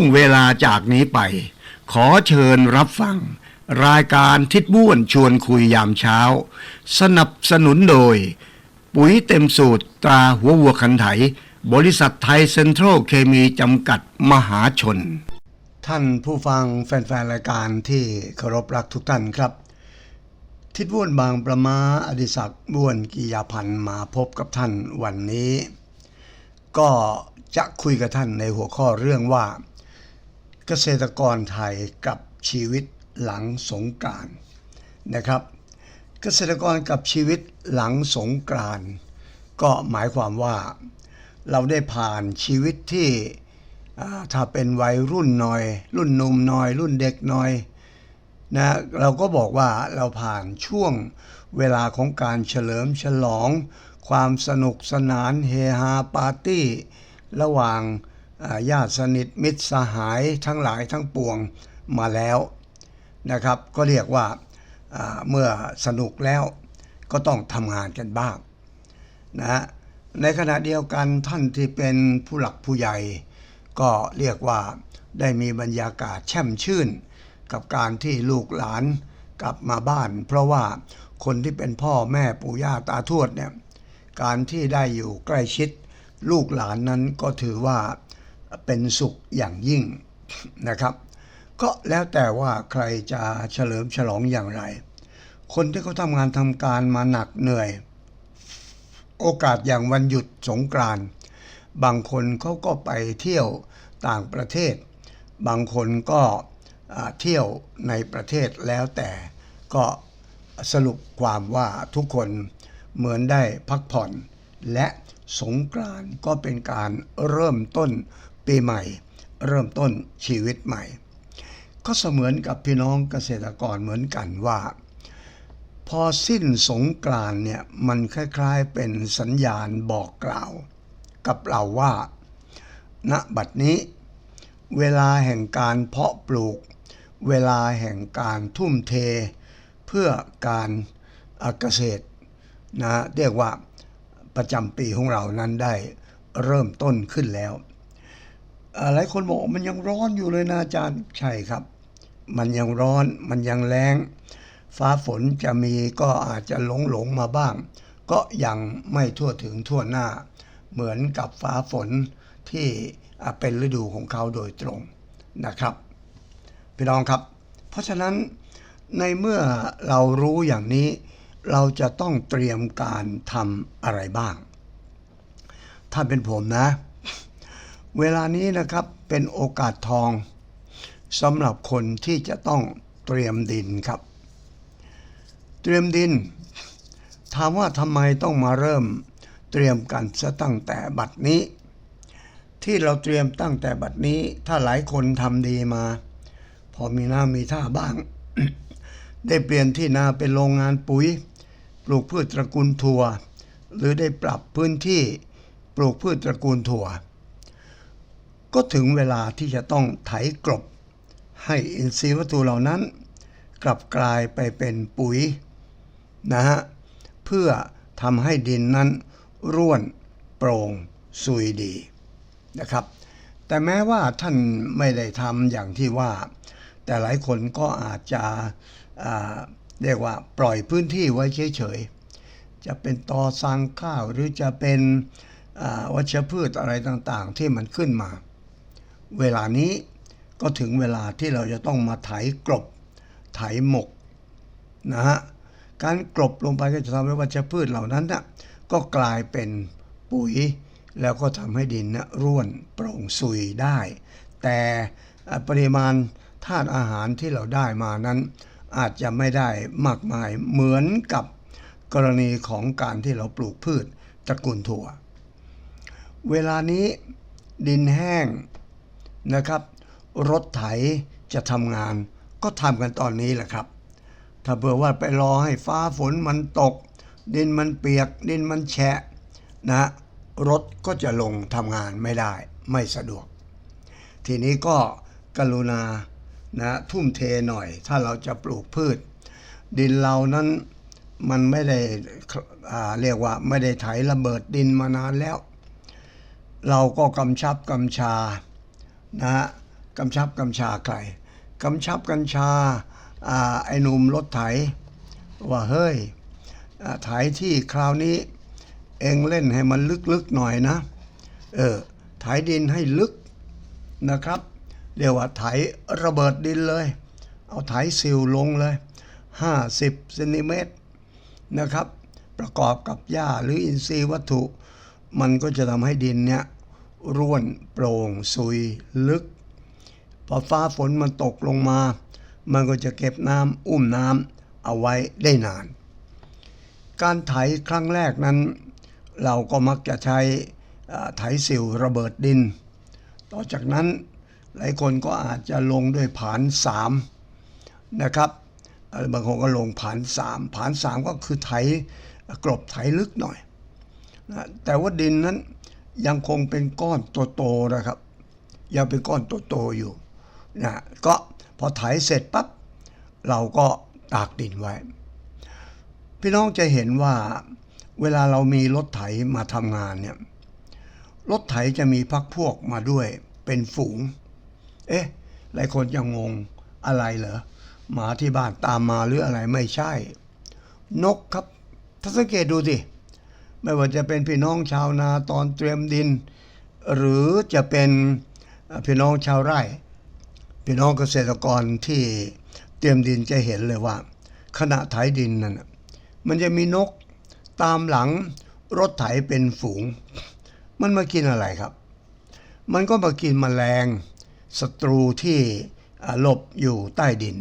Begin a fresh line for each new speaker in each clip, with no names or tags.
งเวลาจากนี้ไป ขอเชิญรับฟัง รายการทิดบ้วนชวนคุยยามเช้า สนับสนุนโดย ปุ๋ยเต็มสูตรตราหัววัวคันไถ บริษัทไทยเซ็นทรัลเคมีจำกัดมหาชน ท่านผู้ฟังแฟนๆรายการที่เคารพรักทุกท่านครับ ทิดบ้วนบางประมาอดิศักดิ์บ้วนกิยาพันธ์มาพบกับท่านวันนี้ ก็จะคุยกับท่านในหัวข้อเรื่องว่า เกษตรกรไทยกับชีวิตหลังสงกรานนะครับ เกษตรกรกับชีวิตหลังสงกรานก็หมายความว่าเราได้ผ่านชีวิตที่ถ้าเป็นวัยรุ่นหน่อย รุ่นหนุ่มหน่อย รุ่นเด็กหน่อยนะเราก็บอกว่าเราผ่านช่วงเวลาของการเฉลิมฉลอง ความสนุกสนานเฮฮาปาร์ตี้ ระหว่าง ญาติสนิทมิตรสหายทั้งหลายทั้งปวงมาแล้วนะครับ ก็เรียกว่าาเมื่อสนุกแล้วก็ต้องทำงานกันบ้างนะฮะในขณะเดียวกันท่านที่เป็นผู้หลักผู้ใหญ่ ก็เรียกว่าได้มีบรรยากาศแช่มชื่น กับการที่ลูกหลานกลับมาบ้าน เพราะว่าคนที่เป็นพ่อแม่ปู่ย่าตาทวดเนี่ยการที่ได้อยู่ใกล้ชิด ลูกหลานนั้นก็ถือว่า เป็นสุขอย่างยิ่งนะครับ ก็แล้วแต่ว่าใครจะเฉลิมฉลองอย่างไร คนที่เขาทำงานทำการมาหนักเหนื่อย โอกาสอย่างวันหยุดสงกรานต์บางคนเขาก็ไปเที่ยวต่างประเทศ บางคนก็เที่ยวในประเทศแล้วแต่ก็สรุปความว่าทุกคนเหมือนได้พักผ่อน และสงกรานต์ก็เป็นการเริ่มต้น ปีใหม่ เริ่มต้นชีวิตใหม่ ก็เสมือนกับพี่น้องเกษตรกรเหมือนกันว่า พอสิ้นสงกรานเนี่ยมันคล้ายๆเป็นสัญญาณบอกกล่าว กับเราว่า ณบัดนี้ เวลาแห่งการเพาะปลูก เวลาแห่งการทุ่มเท เพื่อการเกษตรนะเรียกว่าประจำปีของเรานั้นได้เริ่มต้นขึ้นแล้ว หลายคนบอกมันยังร้อนอยู่เลยนะอาจารย์ใช่ครับ มันยังร้อนมันยังแรงฟ้าฝนจะมีก็อาจจะหลงหลงมาบ้าง ก็ยังไม่ทั่วถึงทั่วหน้า เหมือนกับฟ้าฝนที่เป็นฤดูของเขาโดยตรงนะครับ พี่น้องครับ เพราะฉะนั้นในเมื่อเรารู้อย่างนี้ เราจะต้องเตรียมการทำอะไรบ้าง ถ้าเป็นผมนะ เวลานี้นะครับเป็นโอกาสทองสำหรับคนที่จะต้องเตรียมดินครับ เตรียมดิน ถามว่าทำไมต้องมาเริ่มเตรียมกันซะตั้งแต่บัดนี้ ที่เราเตรียมตั้งแต่บัดนี้ถ้าหลายคนทำดีมา พอมีหน้ามีท่าบ้าง ได้เปลี่ยนที่นาเป็นโรงงานปุ๋ย ปลูกพืชตระกูลถั่ว หรือได้ปรับพื้นที่ปลูกพืชตระกูลถั่ว ก็ถึงเวลาที่จะต้องไถกลบ ให้อินทรีย์วัตถุเหล่านั้น กลับกลายไปเป็นปุ๋ยนะฮะเพื่อทำให้ดินนั้นร่วนโปร่งสุยดีนะครับ แต่แม้ว่าท่านไม่ได้ทำอย่างที่ว่า แต่หลายคนก็อาจจะเรียกว่าปล่อยพื้นที่ไว้เฉยๆ จะเป็นตอสังข้าวหรือจะเป็นวัชพืชอะไรต่างๆ ที่มันขึ้นมา เวลานี้ก็ถึงเวลาที่เราจะต้องมาไถกลบ ไถหมกนะฮะการกลบลงไปก็จะทำให้วัชพืชเหล่านั้นนะก็กลายเป็นปุ๋ย แล้วก็ทำให้ดินนะร่วนโปร่งสุยได้ แต่ปริมาณธาตุอาหารที่เราได้มานั้น อาจจะไม่ได้มากมายเหมือนกับกรณีของการที่เราปลูกพืชตระกูลถั่ว เวลานี้ดินแห้ง นะครับ รถไถจะทำงาน ก็ทำกันตอนนี้แหละครับ ถ้าเผื่อว่าไปรอให้ฟ้าฝนมันตก ดินมันเปียก ดินมันแฉะนะรถก็จะลงทำงานไม่ได้ไม่สะดวก ทีนี้ก็กรุณานะทุ่มเทหน่อย ถ้าเราจะปลูกพืช ดินเรานั้นมันไม่ได้เรียกว่าไม่ได้ไถระเบิดดินมานานแล้ว เราก็กำชับกำชา นะฮะกำชับกำชาใครกำชับกัญชาอ่าไอ้หนุ่มรถไถ ว่าเฮ้ยไถที่คราวนี้ เองเล่นให้มันลึกๆหน่อยนะ เออไถดินให้ลึกนะครับ เรียกว่าไถระเบิดดินเลย เอาไถซิลลงเลย 50เซนติเมตรนะครับ ประกอบกับหญ้าหรืออินทรีย์วัตถุ มันก็จะทำให้ดินเนี่ย ร่วนโปร่งซุยลึก พอฟ้าฝนมันตกลงมา มันก็จะเก็บน้ำอุ้มน้ำเอาไว้ได้นาน การไถครั้งแรกนั้น เราก็มักจะใช้ไถสิวระเบิดดิน ต่อจากนั้นหลายคนก็อาจจะลงด้วยผานสามนะครับบางคนก็ลงผานสามผานสามก็คือไถกลบไถลึกหน่อยนะแต่ว่าดินนั้น ยังคงเป็นก้อนโตๆนะครับ ยังเป็นก้อนโตๆอยู่นะก็พอไถเสร็จปั๊บเราก็ตากดินไว้ พี่น้องจะเห็นว่าเวลาเรามีรถไถมาทำงานเนี่ยรถไถจะมีพักพวกมาด้วยเป็นฝูง เอ๊ะหลายคนจะงงอะไรเหรอหมาที่บ้านตามมาหรืออะไรไม่ใช่ นกครับ ถ้าสังเกตดูสิ ไม่ว่าจะเป็นพี่น้องชาวนาตอนเตรียมดิน หรือจะเป็นพี่น้องชาวไร่ พี่น้องเกษตรกรที่เตรียมดินจะเห็นเลยว่า ขณะไถดินนั่นนะมันจะมีนกตามหลังรถไถเป็นฝูง มันมากินอะไรครับ มันก็มากินแมลงศัตรูที่หลบอยู่ใต้ดิน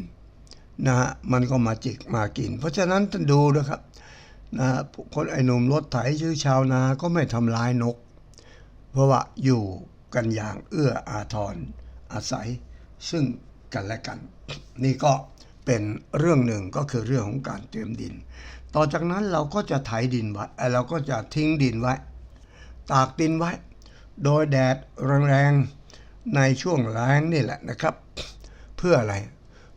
นะฮะมันก็มาจิกมากิน เพราะฉะนั้นท่านดูนะครับ นะคนไอ้หนุ่มรถไถชื่อชาวนาก็ไม่ทำร้ายนก เพราะว่าอยู่กันอย่างเอื้ออาทรอาศัย ซึ่งกันและกัน นี่ก็เป็นเรื่องหนึ่งก็คือเรื่องของการเตรียมดิน ต่อจากนั้นเราก็จะไถดินไว้เราก็จะทิ้งดินไว้ ตากดินไว้ โดยแดดแรงๆในช่วงแล้งนี่แหละนะครับ เพื่ออะไร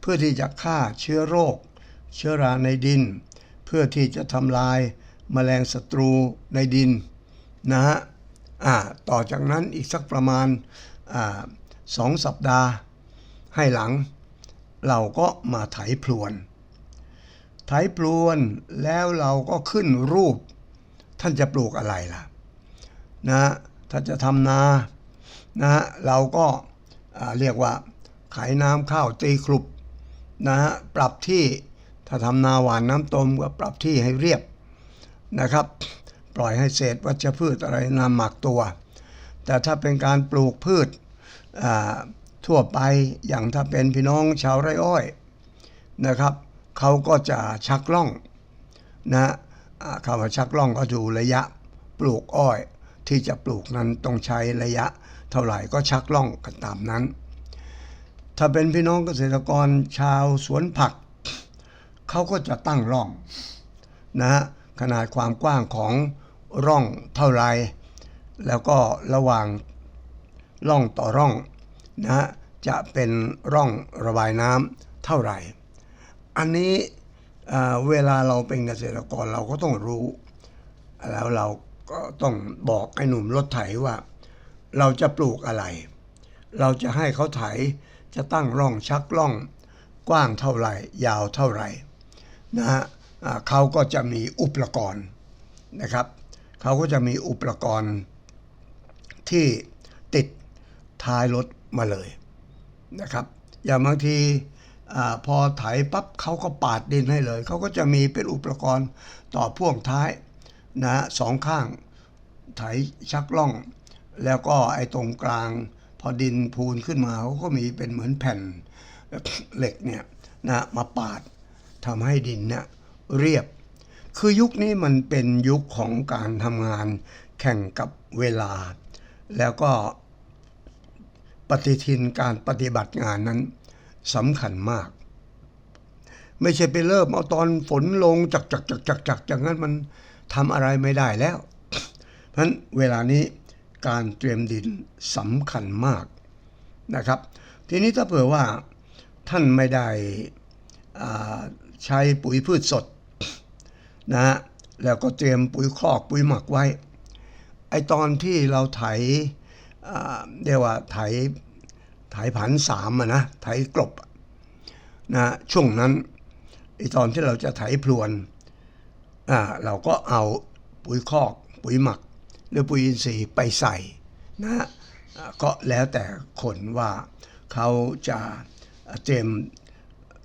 เพื่อที่จะฆ่าเชื้อโรค เชื้อราในดิน พื่อที่จะทำลายแมลงศัตรูในดินนะฮะต่อจากนั้นอีกสักประมาณอสองสัปดาห์ให้หลัง เราก็มาไถพลวน ไถพลวนแล้วเราก็ขึ้นรูป ท่านจะปลูกอะไรล่ะนะฮะถ้าจะทำนานะฮะเราก็เรียกว่าขายน้ำข้าวตีครุบนะฮะปรับที่ ถ้าทำนาหวานน้ำต้มก็ปรับที่ให้เรียบนะครับ ปล่อยให้เศษวัชพืชอะไรนำหมักตัว แต่ถ้าเป็นการปลูกพืชทั่วไปอย่างถ้าเป็นพี่น้องชาวไร่อ้อยนะครับเขาก็จะชักล่องนะคำว่าชักล่องก็ดูระยะปลูกอ้อย ที่จะปลูกนั้นต้องใช้ระยะ เท่าไหร่ก็ชักล่องกันตามนั้น ถ้าเป็นพี่น้องเกษตรกรชาวสวนผัก เขาก็จะตั้งร่องนะฮะขนาดความกว้างของร่องเท่าไร แล้วก็ระหว่างร่องต่อร่องนะฮะจะเป็นร่องระบายน้ำเท่าไหร่ อันนี้เเวลาเราเป็นเกษตรกรเราก็ต้องรู้ แล้วเราก็ต้องบอกไอ้หนุ่มรถไถว่า เราจะปลูกอะไร เราจะให้เขาไถจะตั้งร่องชักร่อง กว้างเท่าไหร่ ยาวเท่าไหร่ นะฮะเขาก็จะมีอุปกรณ์นะครับ เขาก็จะมีอุปกรณ์ที่ติดท้ายรถมาเลยนะครับ อย่างบางทีอพอไถปั๊บเขาก็ปาดดินให้เลย เขาก็จะมีเป็นอุปกรณ์ต่อพ่วงท้ายนะฮะสองข้างไถชักล่อง แล้วก็ไอ้ตรงกลาง พอดินพูนขึ้นมาเขาก็มีเป็นเหมือนแผ่นเหล็กเนี่ยนะมาปาด ทำให้ดินเนี่ยเรียบ คือยุคนี้มันเป็นยุคของการทำงานแข่งกับเวลา แล้วก็ปฏิทินการปฏิบัติงานนั้นสำคัญมาก ไม่ใช่ไปเริ่มเอาตอนฝนลงจักจักจักจักจักอย่างนั้นมันทำอะไรไม่ได้แล้ว เพราะฉะนั้นเวลานี้การเตรียมดินสำคัญมากนะครับ ทีนี้ถ้าเผื่อว่าท่านไม่ได้อ่า ใช้ปุ๋ยพืชสดนะฮะแล้วก็เตรียมปุ๋ยคอกปุ๋ยหมักไว้ ไอตอนที่เราไถเรียกว่าไถไถผันสามอะนะไถกลบอะนะช่วงนั้นไอตอนที่เราจะไถพรวนอ่าเราก็เอาปุ๋ยคอก ปุ๋ยหมัก หรือปุ๋ยอินทรีย์ไปใส่นะก็แล้วแต่คนว่าเขาจะเตรียม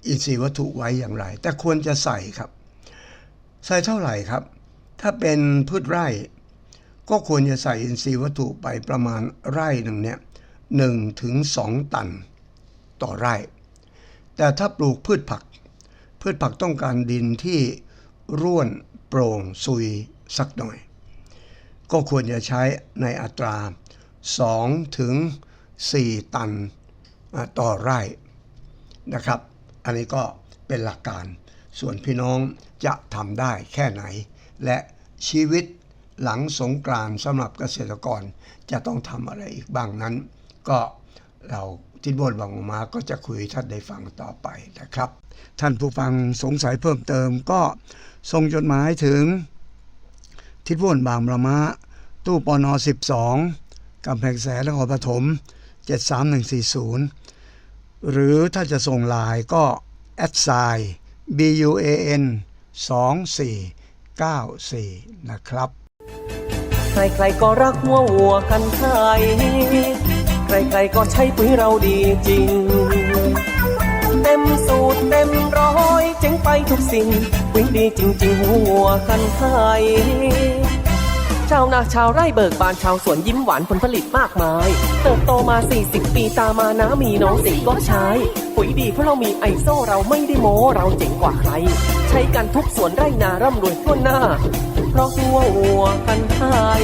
อินทรีย์วัตถุไว้อย่างไร แต่ควรจะใส่ครับ ใส่เท่าไหร่ครับ ถ้าเป็นพืชไร่ ก็ควรจะใส่อินทรีย์วัตถุไปประมาณไร่หนึ่งเนี่ยหนึ่งถึงสองตันต่อไร่ แต่ถ้าปลูกพืชผัก พืชผักต้องการดินที่ร่วนโปร่งซุยสักหน่อย ก็ควรจะใช้ในอัตรา 2 ถึง 4 ตันต่อไร่นะครับ อันนี้ก็เป็นหลักการ ส่วนพี่น้องจะทำได้แค่ไหน และชีวิตหลังสงกรานต์สำหรับเกษตรกรจะต้องทำอะไรอีกบ้างนั้น ก็เราทิศบนบางมาก็จะคุยท่านได้ฟังต่อไปนะครับ ท่านผู้ฟังสงสัยเพิ่มเติมก็ส่งจดหมายถึง ทิศวนบางประมะตู้ปน12กำแพงแสนนครปฐม 73140 หรือถ้าจะส่งไลน์ก็แอดไซน์ BUAN 2494 นะครับ
ใครๆก็รักหัววัวกันไทยใครๆก็ใช้ปุ๋ยเราดีจริง เต็มสูตรเต็มร้อยเจ๋งไปทุกสิ่ง ปุ๋ยดีจริงๆหัววัวกันไทย ชาวนาชาวไร่เบิกบานชาวสวนยิ้มหวานผลผลิตมากมาย เติบโตมา 40 ปีตามานะมีน้องสิก็ใช้ ปุ๋ยดีเพราะเรามีไอโซเราไม่ได้โม้เราเจ๋งกว่าใคร ใช้กันทุกสวนไร่นาร่ำรวยทั่วหน้า เพราะตัววัวกันไทย